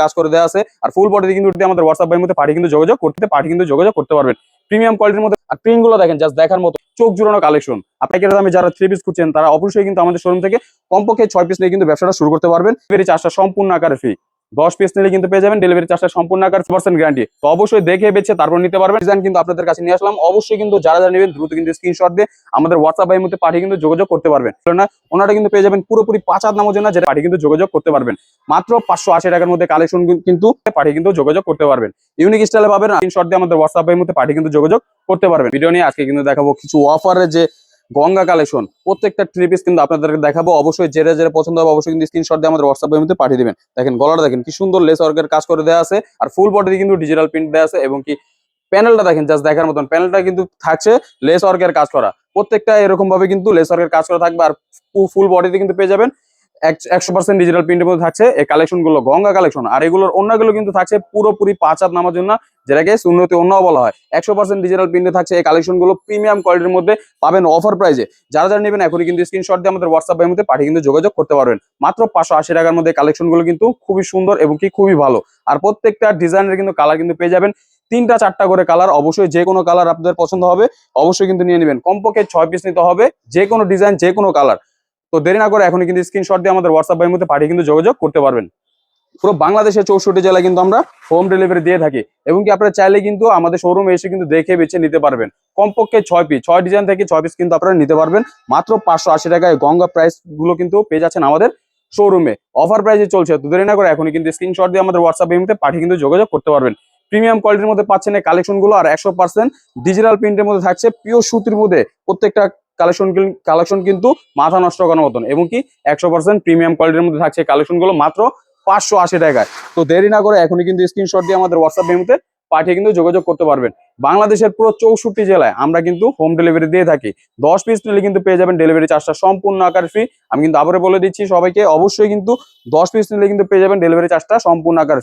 কাজ করে দেওয়া আছে। আর ফুল বডিতে কিন্তু আমাদের হোয়াটসঅ্যাপ বাইয়ের মধ্যে পাঠিয়ে কিন্তু যোগাযোগ করতে পাঠি কিন্তু যোগাযোগ করতে পারবেন। প্রিমিয়াম কোয়ালিটির মধ্যে আর প্রিন্টগুলো দেখেন জাস্ট দেখার মতো চোখ জুড়ানো কালেকশন আপনাকে দামে যারা থ্রি পিস খুঁজছেন, তারা অবশ্যই কিন্তু আমাদের শোরুম থেকে কমপক্ষে ছয় পিস নিয়ে কিন্তু ব্যবসাটা শুরু করতে পারবেন। ফেরি চার্জটা সম্পূর্ণ আকারে ফ্রি দশ পিস নিলে কিন্তু পেয়ে যাবেন ডেলিভারি চার্জটা সম্পূর্ণ আকার পার্সেন্ট গ্যারান্টি তো অবশ্যই দেখে বেছে তারপর নিতে পারবেন। ডিজাইন কিন্তু আপনাদের কাছে নিয়ে আসলাম। অবশ্যই কিন্তু যারা যারা নেবেন দ্রুত কিন্তু স্ক্রিনশট দিয়ে আমাদের হোয়াটসঅ্যাপ এর মধ্যে পাঠিয়ে কিন্তু যোগাযোগ করতে পারবেন। না ওনারা কিন্তু পেয়ে যাবেন পুরোপুরি পাঁচ হাত জন্য যেটা পাঠিয়ে কিন্তু যোগাযোগ করতে পারবেন। মাত্র পাঁচশো আশি টাকার মধ্যে কালেকশন কিন্তু পাঠিয়ে কিন্তু যোগাযোগ করতে পারবেন। ইউনিক স্টাইলে পাবেন স্ক্রিনশট দিয়ে আমাদের হোয়াটসঅ্যাপ এর মধ্যে পাঠিয়ে কিন্তু যোগাযোগ করতে পারবেন। ভিডিও নিয়ে আজকে কিন্তু দেখাবো কিছু অফারের যে গঙ্গা কালেকশন। প্রত্যেকটা থ্রি পিস কিন্তু আপনাদেরকে দেখাবো। অবশ্যই যেটা যেটা পছন্দ হবে অবশ্যই কিন্তু স্ক্রিনশট দিয়ে আমাদের হোয়াটসঅ্যাপ এর মধ্যে পাঠিয়ে দেবেন। দেখেন, গলাটা দেখেন, কি সুন্দর লেস ওয়ার্কের কাজ করে দেওয়া আছে। আর ফুল বডিতে কিন্তু ডিজিটাল প্রিন্ট দেওয়া আছে এবং কি প্যানেলটা দেখেন জাস্ট দেখার মতন। প্যানেলটা কিন্তু থাকছে লেস ওয়ার্কের কাজ করা। প্রত্যেকটা এরকম ভাবে কিন্তু লেস ওয়ার্কের কাজ করা থাকবে আর ফুল বডিতে কিন্তু পেয়ে যাবেন। একশো পার্সেন্ট ডিজিটাল প্রিন্টের মধ্যে থাকছে। এই কালেকশনগুলো গঙ্গা কালেকশন আর এগুলোর অন্যগুলো কিন্তু থাকছে পুরোপুরি পাঁচ নামার জন্য, যেটাকে উন্নতি অন্য বলা হয়। একশো পার্সেন্ট ডিজিটাল প্রিন্টে থাকছে এই কালেকশনগুলো প্রিমিয়াম কোয়ালিটির মধ্যে পাবেন অফার প্রাইজে যারা যারা নেবেন, এখনই কিন্তু স্ক্রিনশট দিয়ে আমাদের হোয়াটসঅ্যাপ এর মধ্যে পাঠিয়ে কিন্তু যোগাযোগ করতে পারবেন। মাত্র পাঁচশো আশি টাকার মধ্যে কালেকশনগুলো কিন্তু খুবই সুন্দর এবং কি খুবই ভালো। আর প্রত্যেকটা ডিজাইনের কিন্তু কালার কিন্তু পেয়ে যাবেন। তিনটা, চারটা করে কালার অবশ্যই যে কোনো কালার আপনাদের পছন্দ হবে, অবশ্যই কিন্তু নিয়ে নেবেন। কমপক্ষে ছয় পিস নিতে হবে যে কোনো ডিজাইন যে কোনো কালার তো দেরি না করে এখনই কিন্তু স্ক্রিনশট দিয়ে আমাদের হোয়াটসঅ্যাপ এর মধ্যে পাঠিয়ে কিন্তু যোগাযোগ করতে পারবেন। পুরো বাংলাদেশের চৌষট্টি জেলায় কিন্তু আমরা হোম ডেলিভারি দিয়ে থাকি এবং কি আপনারা চাইলে কিন্তু আমাদের শোরুমে এসে কিন্তু দেখে বেছে নিতে পারবেন। কমপক্ষে ছয় পিস ছয় ডিজাইন থেকে ছয় পিস কিন্তু আপনারা নিতে পারবেন। মাত্র পাঁচশো আশি টাকায় গঙ্গা প্রাইসগুলো কিন্তু পেয়ে যাচ্ছেন আমাদের শোরুমে অফার প্রাইসে চলছে, তো দেরি না করে এখনই কিন্তু স্ক্রিনশট দিয়ে আমাদের হোয়াটসঅ্যাপ মধ্যে পাঠিয়ে কিন্তু যোগাযোগ করতে পারবেন। প্রিমিয়াম কোয়ালিটির মধ্যে পাচ্ছেন এই কালেকশনগুলো আর একশো পার্সেন্ট ডিজিটাল প্রিন্টের মধ্যে থাকছে পিওর সুতির মধ্যে। প্রত্যেকটা কালেকশন কালেকশন কিন্তু মাথা নষ্ট করার মতন। এবং কি একশো পার্সেন্ট প্রিমিয়াম কোয়ালিটির মধ্যে থাকছে কালেকশনগুলো মাত্র পাঁচশো আশি টাকায়। তো দেরি না করে এখনই কিন্তু স্ক্রিনশট দিয়ে আমাদের হোয়াটসঅ্যাপ মেমোতে পাঠিয়ে কিন্তু যোগাযোগ করতে পারবেন। বাংলাদেশের পুরো চৌষট্টি জেলায় আমরা কিন্তু হোম ডেলিভারি দিয়ে থাকি। দশ পিস নিলে কিন্তু পেয়ে যাবেন ডেলিভারি চার্জটা সম্পূর্ণ আকার ফ্রি আমি কিন্তু আবারও বলে দিচ্ছি সবাইকে, অবশ্যই কিন্তু দশ পিস নিলে কিন্তু পেয়ে যাবেন ডেলিভারি চার্জটা সম্পূর্ণ আকার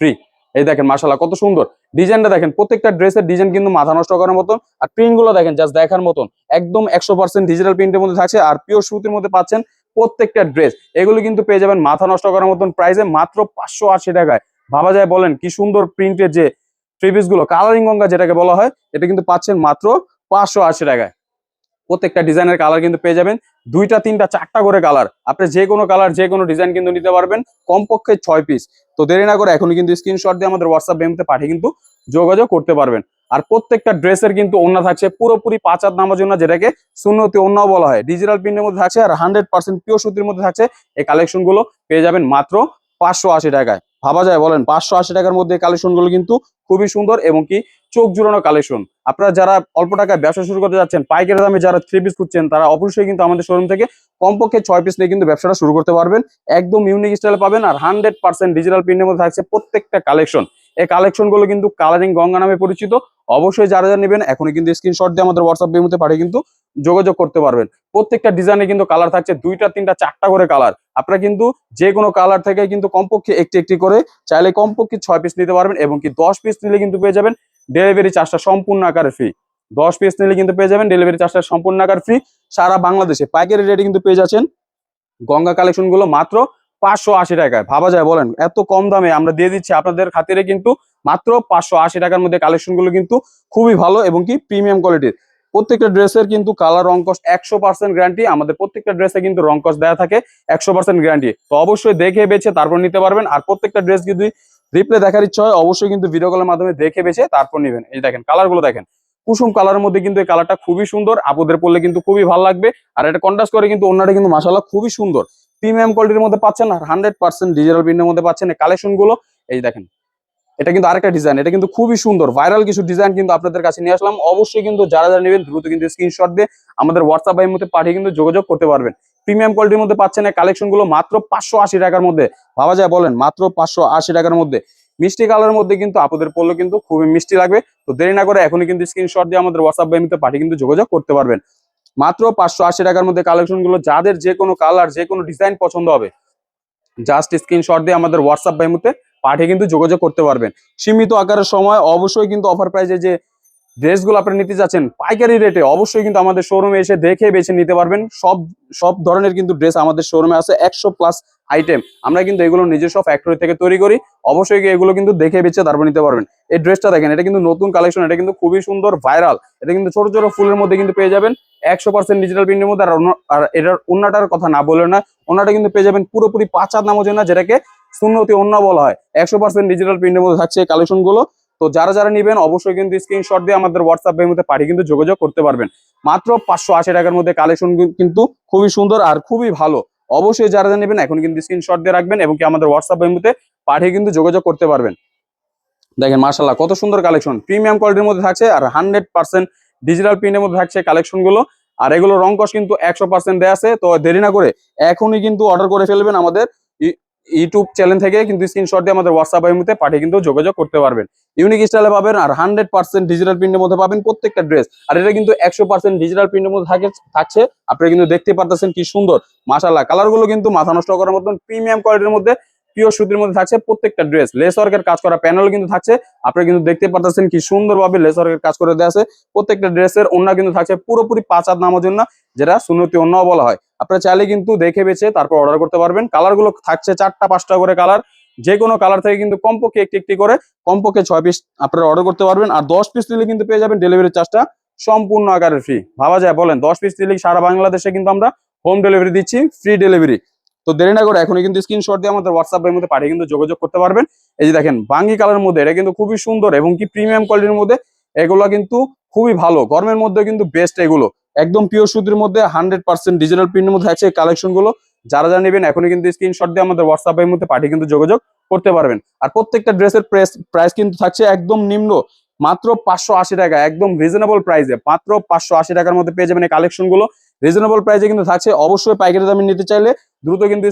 ফ্রি এই দেখেন মাসাল্লাহ কত সুন্দর। ডিজাইনটা দেখেন, প্রত্যেকটা ড্রেসের ডিজাইন কিন্তু মাথা নষ্ট করার মতন। আর প্রিন্টগুলো দেখেন জাস্ট দেখার মতন। একদম একশো পার্সেন্ট ডিজিটাল প্রিন্টের মধ্যে থাকছে আর পিওর সুতির মধ্যে পাচ্ছেন প্রত্যেকটা ড্রেস। এগুলো কিন্তু পেয়ে যাবেন মাথা নষ্ট করার মতন প্রাইসে মাত্র পাঁচশো আশি টাকায়। ভাবা যায় বলেন, কি সুন্দর প্রিন্টের যে ট্রিপিসগুলো কালারিং গঙ্গা যেটাকে বলা হয়, এটা কিন্তু পাচ্ছেন মাত্র পাঁচশো আশি টাকায়। প্রত্যেকটা ডিজাইনের কালার কিন্তু পেয়ে যাবেন। দুইটা, তিনটা, চারটা করে কালার আপনি যে কোনো কালার যে কোনো ডিজাইন কিন্তু নিতে পারবেন কমপক্ষে ছয় পিস তো দেরি না করে এখনই কিন্তু স্ক্রিনশট দিয়ে আমাদের হোয়াটসঅ্যাপ বেমতে পাঠিয়ে কিন্তু যোগাযোগ করতে পারবেন। আর প্রত্যেকটা ড্রেসের কিন্তু অন্য থাকছে পুরোপুরি পাঁচ হাত নামার জন্য, যেটাকে সুন্নতি অন্য বলা হয়। ডিজিটাল প্রিন্টের মধ্যে থাকছে আর হান্ড্রেড পার্সেন্ট পিওর সুতির মধ্যে থাকছে। এই কালেকশনগুলো পেয়ে যাবেন মাত্র পাঁচশো আশি টাকায়। ভাবা যায়, বলেন। পাঁচশো আশি টাকার মধ্যে কালেকশনগুলো কিন্তু খুবই সুন্দর এবং কি চোখ জুড়ানো কালেকশন আপনারা যারা অল্প টাকায় ব্যবসা শুরু করতে যাচ্ছেন পাইকারি দামে যারা থ্রি পিস খুঁজছেন, তারা অবশ্যই কিন্তু আমাদের শোরুম থেকে কমপক্ষে ছয় পিস নিয়ে কিন্তু ব্যবসাটা শুরু করতে পারবেন। একদম ইউনিক স্টাইলে পাবেন আর হান্ড্রেড পার্সেন্ট ডিজিটাল প্রিন্টের মধ্যে থাকছে প্রত্যেকটা কালেকশন এই কালেকশনগুলো কিন্তু কালারিং গঙ্গা নামে পরিচিত। অবশ্যই যারা যারা নেবেন, এখনই কিন্তু স্ক্রিনশট দিয়ে আমাদের হোয়াটসঅ্যাপ মধ্যে পাঠিয়ে কিন্তু যোগাযোগ করতে পারবেন। প্রত্যেকটা ডিজাইনে কিন্তু কালার থাকছে, দুইটা, তিনটা, চারটা করে কালার আপনারা কিন্তু যে কোনো কালার থেকে কিন্তু কমপক্ষে একটি একটি করে চাইলে কমপক্ষে ছয় পিস নিতে পারবেন এবং কি দশ পিস নিলে কিন্তু পেয়ে যাবেন ডেলিভারি চার্জটা সম্পূর্ণ আকারে ফ্রি দশ পিস নিলে কিন্তু পেয়ে যাবেন ডেলিভারি চার্জটা সম্পূর্ণ আকার ফ্রি সারা বাংলাদেশে পাইকারি রেটে কিন্তু পেয়ে যাচ্ছেন গঙ্গা কালেকশনগুলো মাত্র পাঁচশো আশি টাকায়। ভাবা যায় বলেন, এত কম দামে আমরা দিয়ে দিচ্ছি আপনাদের খাতিরে কিন্তু মাত্র পাঁচশো আশি টাকার মধ্যে কালেকশনগুলো কিন্তু খুবই ভালো এবং কি প্রিমিয়াম কোয়ালিটির প্রত্যেকটা ড্রেসের কিন্তু কালার রং কস্ট একশো পার্সেন্ট গ্যারান্টি আমাদের প্রত্যেকটা ড্রেসে কিন্তু রং কস্ট দেওয়া থাকে একশো পার্সেন্ট গ্যারান্টি তো অবশ্যই দেখে বেছে তারপর নিতে পারবেন, আর প্রত্যেকটা ড্রেস যদি রিপ্লে দেখার ইচ্ছা হয়, অবশ্যই কিন্তু ভিডিও কলের মাধ্যমে দেখে বেছে তারপর নেবেন। এই দেখেন কালারগুলো দেখেন, কুসুম কালারের মধ্যে কিন্তু এই কালারটা খুবই সুন্দর, আপুদের পড়লে কিন্তু খুবই ভালো লাগবে, আর এটা কন্ট্রাস্ট করে কিন্তু অন্যটা কিন্তু মাসাল্লাহ খুবই সুন্দর। প্রিমিয়াম কোয়ালিটির মধ্যে পাচ্ছেন, আর হান্ড্রেড পার্সেন্ট ডিজিটাল প্রিন্টের মধ্যে পাচ্ছেন এই কালেকশনগুলো। এই দেখেন এটা কিন্তু আরেকটা ডিজাইন এটা কিন্তু খুবই সুন্দর। ভাইরাল কিছু ডিজাইন কিন্তু আপনাদের কাছে নিয়ে আসলাম। অবশ্যই কিন্তু যারা যারা নেবেন, দ্রুত কিন্তু স্ক্রিনশট দিয়ে আমাদের হোয়াটসঅ্যাপ এর মধ্যে পাঠিয়ে কিন্তু যোগাযোগ করতে পারবেন। প্রিমিয়াম কোয়ালিটির মধ্যে পাচ্ছেন কালেকশনগুলো মাত্র পাঁচশো আশি টাকার মধ্যে। ভাবা যায় বলেন, মাত্র পাঁচশো আশি টাকার মধ্যে। মিষ্টি কালারের মধ্যে কিন্তু আপনাদের পড়লে কিন্তু খুবই মিষ্টি লাগবে। তো দেরি না করে এখনই কিন্তু স্ক্রিনশট দিয়ে আমাদের হোয়াটসঅ্যাপ মধ্যে পাঠিয়ে কিন্তু যোগাযোগ করতে পারবেন। মাত্র পাঁচশো আশি টাকার মধ্যে কালেকশনগুলো যাদের যে কোনো কালার যে কোনো ডিজাইন পছন্দ হবে জাস্ট স্ক্রিনশট দিয়ে আমাদের হোয়াটসঅ্যাপ মধ্যে পাঠিয়ে কিন্তু যোগাযোগ করতে পারবেন। সীমিত আকারের সময় অবশ্যই কিন্তু অফার প্রাইজে যে ড্রেসগুলো আপনারা নিতে যাচ্ছেন, পাইকারি রেটে অবশ্যই কিন্তু আমাদের শোরুমে এসে দেখে বেছে নিতে পারবেন। সব সব ধরনের কিন্তু ড্রেস আমাদের শোরুমে আছে, একশো প্লাস আইটেম আমরা কিন্তু এগুলো নিজস্ব ফ্যাক্টরি থেকে তৈরি করি, অবশ্যই এগুলো কিন্তু দেখে বেছে তারপর নিতে পারবেন। এই ড্রেসটা দেখেন, এটা কিন্তু নতুন কালেকশন এটা কিন্তু খুবই সুন্দর ভাইরাল এটা কিন্তু ছোট ছোট ফুলের মধ্যে কিন্তু পেয়ে যাবেন। একশো পার্সেন্ট ডিজিটাল প্রিন্টের মধ্যে আর এটার অন্যটার কথা না বলে না অন্যটা কিন্তু পেয়ে যাবেন পুরোপুরি পাঁচ হাত নামার জন্য যেটাকে শূন্যতি অন্য বলা হয়। একশো পার্সেন্ট ডিজিটাল প্রিন্টের মধ্যে থাকছে এই কালেকশনগুলো তো যারা যারা নেবেন, অবশ্যই কিন্তু স্ক্রিনশট দিয়ে আমাদের হোয়াটসঅ্যাপ এর মধ্যে পাঠিয়ে কিন্তু যোগাযোগ করতে পারবেন। মাত্র পাঁচশো আশি টাকার মধ্যে কালেকশন কিন্তু খুবই সুন্দর আর খুবই ভালো। অবশ্যই যারা যারা নেবেন, এখন কিন্তু স্ক্রিনশট দিয়ে রাখবেন এবং কি আমাদের হোয়াটসঅ্যাপ এর মধ্যে পাঠিয়ে কিন্তু যোগাযোগ করতে পারবেন। দেখেন মার্শাল্লাহ কত সুন্দর কালেকশন প্রিমিয়াম কোয়ালিটির মধ্যে থাকছে আর হান্ড্রেড পার্সেন্ট ডিজিটাল প্রিন্টের মধ্যে থাকছে কালেকশনগুলো আর এগুলো রং কস কিন্তু একশো পার্সেন্ট দেওয়া আছে। তো দেরি না করে এখনই কিন্তু অর্ডার করে ফেলবেন আমাদের ইউটিউব চ্যানেল থেকে কিন্তু স্ক্রিনশট দিয়ে আমাদের হোয়াটসঅ্যাপ এর মধ্যে পাঠিয়ে কিন্তু যোগাযোগ করতে পারবেন। ইউনিক স্টাইলে পাবেন আর হান্ড্রেড পার্সেন্ট ডিজিটাল প্রিন্টের মধ্যে পাবেন প্রত্যেকটা ড্রেস আর এটা কিন্তু একশো পার্সেন্ট ডিজিটাল প্রিন্টের মধ্যে থাকে, থাকছে। আপনারা কিন্তু দেখতে পারতেছেন কি সুন্দর। মাসাল্লাহ কালারগুলো কিন্তু মাথা নষ্ট করার মতন প্রিমিয়াম কোয়ালিটির মধ্যে পিওর সুতির মধ্যে থাকছে প্রত্যেকটা ড্রেস লেস ওয়ার্কের কাজ করা প্যানেল কিন্তু থাকছে। আপনারা কিন্তু দেখতে পারতেছেন কি সুন্দরভাবে লেস ওয়ার্কের কাজ করে দেওয়া আছে। প্রত্যেকটা ড্রেসের অন্য কিন্তু থাকছে পুরোপুরি পাঁচ হাত নামার জন্য, যেটা সুন্নতি অন্য বলা হয়। আপনারা চাইলে কিন্তু দেখে বেছে তারপর অর্ডার করতে পারবেন। কালারগুলো থাকছে চারটা পাঁচটা করে কালার যে কোনো কালার থেকে কিন্তু কমপক্ষে একটি একটি করে, কমপক্ষে ছয় পিস আপনারা অর্ডার করতে পারবেন। আর দশ পিস নিলে কিন্তু পেয়ে যাবেন ডেলিভারি চার্জটা সম্পূর্ণ আকারের ফ্রি ভাবা যায়, বলেন, দশ পিস নিলে সারা বাংলাদেশে কিন্তু আমরা হোম ডেলিভারি দিচ্ছি ফ্রি ডেলিভারি তো দেরি না করে এখনই কিন্তু স্ক্রিনশট দিয়ে আমাদের হোয়াটসঅ্যাপ এর মধ্যে পাঠিয়ে কিন্তু যোগাযোগ করতে পারবেন। এই যে দেখেন বাঙ্গি কালার মধ্যে, এটা কিন্তু খুবই সুন্দর এবং কি প্রিমিয়াম কোয়ালিটির মধ্যে, এগুলো কিন্তু খুবই ভালো। গরমের মধ্যে কিন্তু বেস্ট এগুলো। একদম পিওর সুতির মধ্যে হান্ড্রেড পার্সেন্ট ডিজিটাল প্রিন্টের মধ্যে আছে কালেকশনগুলো। যারা যারা নেবেন, এখনই কিন্তু স্ক্রিনশট দিয়ে আমাদের হোয়াটসঅ্যাপ এর মধ্যে পাঠিয়ে কিন্তু যোগাযোগ করতে পারবেন। আর প্রত্যেকটা ড্রেসের প্রাইস কিন্তু থাকছে একদম নিম্ন। মাত্র পাঁচশো আশি টাকা, একদম রিজনেবল প্রাইসে মাত্র পাঁচশো আশি টাকার মধ্যে পেয়ে যাবেন এই কালেকশনগুলো। রিজনেবল প্রাইসে কিন্তু থাকছে। অবশ্যই পাইকারি দামে নিতে চাইলে দ্রুত কিন্তু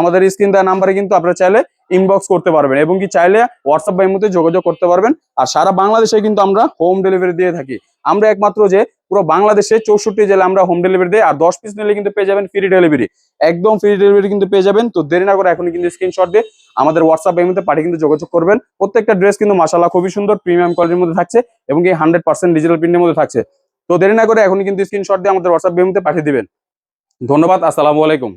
আমাদের স্ক্রিন দেওয়া নাম্বারে কিন্তু আপনারা চাইলে ইনবক্স করতে পারবেন এবং কি চাইলে হোয়াটসঅ্যাপ বা মধ্যে যোগাযোগ করতে পারবেন। আর সারা বাংলাদেশে কিন্তু আমরা হোম ডেলিভারি দিয়ে থাকি। আমরা একমাত্র যে পুরো বাংলাদেশে চৌষট্টি জেলা আমরা হোম ডেলিভারি দিই, আর দশ পিস নিলে কিন্তু পেয়ে যাবেন ফ্রি ডেলিভারি একদম ফ্রি ডেলিভারি কিন্তু পেয়ে যাবেন। তো দেরি না করে এখন কিন্তু স্ক্রিনশট দিয়ে আমাদের হোয়াটসঅ্যাপ এর মধ্যে পাঠিয়ে কিন্তু যোগাযোগ করবেন। প্রত্যেকটা ড্রেস কিন্তু মাসাল্লাহ খুবই সুন্দর প্রিমিয়াম কোয়ালিটির মধ্যে থাকছে এবং কি হান্ড্রেড পার্সেন্ট ডিজিটাল প্রিন্টের মধ্যে থাকছে। তো দেরি না করে এখনই কিন্তু স্ক্রিনশট দিয়ে আমাদের হোয়াটসঅ্যাপ এর পাঠিয়ে দিবেন। ধন্যবাদ, আসসালামু আলাইকুম।